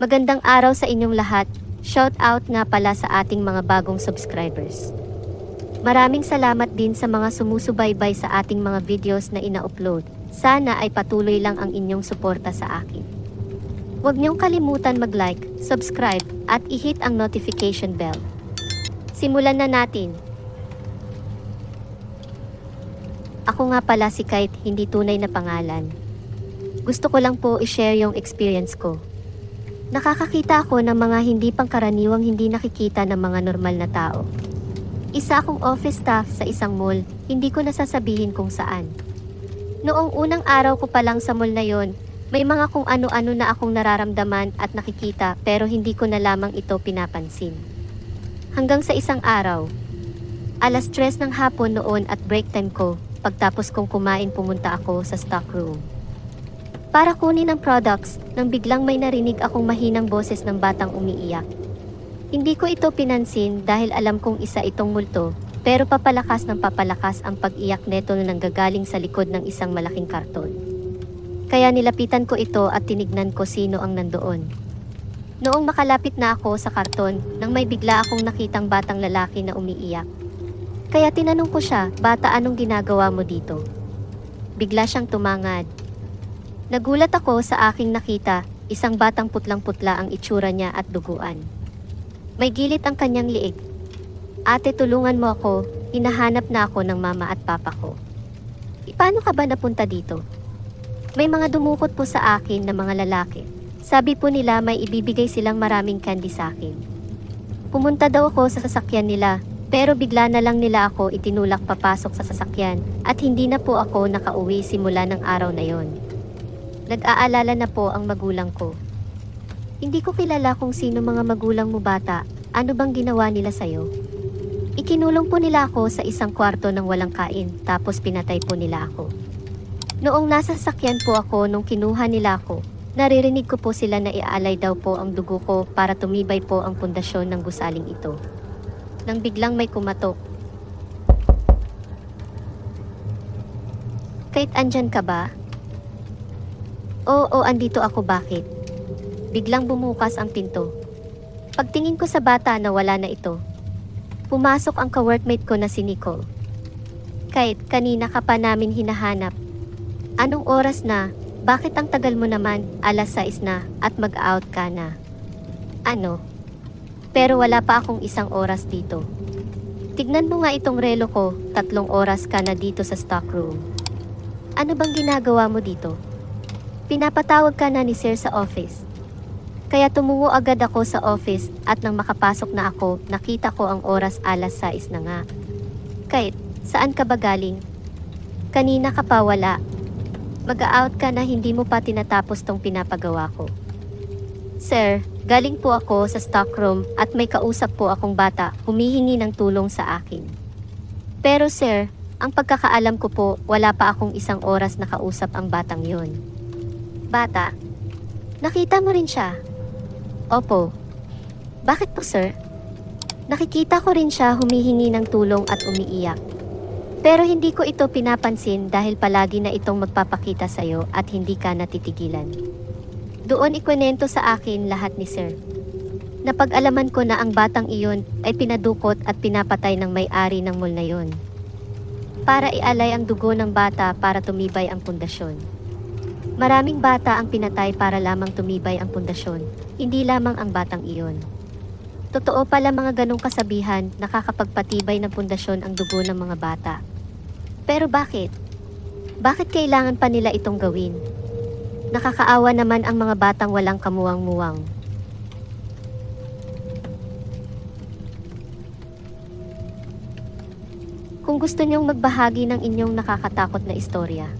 Magandang araw sa inyong lahat. Shout out nga pala sa ating mga bagong subscribers. Maraming salamat din sa mga sumusubaybay sa ating mga videos na ina-upload. Sana ay patuloy lang ang inyong suporta sa akin. Huwag niyong kalimutan mag-like, subscribe, at i-hit ang notification bell. Simulan na natin. Ako nga pala si Kite, hindi tunay na pangalan. Gusto ko lang po i-share yung experience ko. Nakakakita ako ng mga hindi pangkaraniwang hindi nakikita ng mga normal na tao. Isa akong office staff sa isang mall, hindi ko nasasabihin kung saan. Noong unang araw ko pa lang sa mall na yon, may mga kung ano-ano na akong nararamdaman at nakikita pero hindi ko na lamang ito pinapansin. Hanggang sa isang araw, alas 3 ng hapon noon at break time ko, pagtapos kong kumain pumunta ako sa stock room. Para kunin ang products, nang biglang may narinig akong mahinang boses ng batang umiiyak. Hindi ko ito pinansin dahil alam kong isa itong multo, pero papalakas ng papalakas ang pag-iyak neto na nanggagaling sa likod ng isang malaking karton. Kaya nilapitan ko ito at tinignan ko sino ang nandoon. Noong makalapit na ako sa karton, nang may bigla akong nakitang batang lalaki na umiiyak. Kaya tinanong ko siya, bata anong ginagawa mo dito? Bigla siyang tumangad. Nagulat ako sa aking nakita, isang batang putlang-putla ang itsura niya at duguan. May gilit ang kanyang liig. Ate tulungan mo ako, hinahanap na ako ng mama at papa ko. "E, Paano ka ba napunta dito? May mga dumukot po sa akin na mga lalaki. Sabi po nila may ibibigay silang maraming candy sa akin. Pumunta daw ako sa sasakyan nila, pero bigla na lang nila ako itinulak papasok sa sasakyan at hindi na po ako nakauwi simula ng araw na yon. Nag-aalala na po ang magulang ko. Hindi ko kilala kung sino mga magulang mo bata, ano bang ginawa nila sa'yo? Ikinulong po nila ako sa isang kwarto ng walang kain, tapos pinatay po nila ako. Noong nasa sasakyan po ako nung kinuha nila ako, naririnig ko po sila na iaalay daw po ang dugo ko para tumibay po ang pundasyon ng gusaling ito. Nang biglang may kumatok. Kahit andyan ka ba? Oo, andito ako bakit? Biglang bumukas ang pinto. Pagtingin ko sa bata na wala na ito. Pumasok ang ka-workmate ko na si Nicole. Kahit kanina ka pa namin hinahanap. Anong oras na? Bakit ang tagal mo naman? Alas 6 na at mag-out ka na. Ano? Pero wala pa akong isang oras dito. Tignan mo nga itong relo ko, tatlong oras ka na dito sa stock room. Ano bang ginagawa mo dito? Pinapatawag ka na ni Sir sa office. Kaya tumungo agad ako sa office at nang makapasok na ako, nakita ko ang oras alas 6 na nga. Kate, saan ka ba galing? Kanina ka pa wala. Mag-out ka na hindi mo pa tinatapos tong pinapagawa ko. Sir, galing po ako sa stockroom at may kausap po akong bata humihingi ng tulong sa akin. Pero sir, ang pagkakaalam ko po, wala pa akong isang oras na kausap ang batang yon. Bata, nakita mo rin siya? Opo. Bakit po sir? Nakikita ko rin siya humihingi ng tulong at umiiyak. Pero hindi ko ito pinapansin dahil palagi na itong magpapakita sa'yo at hindi ka natitigilan. Doon ikwenento sa akin lahat ni Sir. Napag-alaman ko na ang batang iyon ay pinadukot at pinapatay ng may-ari ng mall na yon. Para ialay ang dugo ng bata para tumibay ang pundasyon. Maraming bata ang pinatay para lamang tumibay ang pundasyon, hindi lamang ang batang iyon. Totoo pala mga ganong kasabihan nakakapagpatibay ng pundasyon ang dugo ng mga bata. Pero bakit? Bakit kailangan pa nila itong gawin? Nakakaawa naman ang mga batang walang kamuwang-muwang. Kung gusto niyong magbahagi ng inyong nakakatakot na istorya,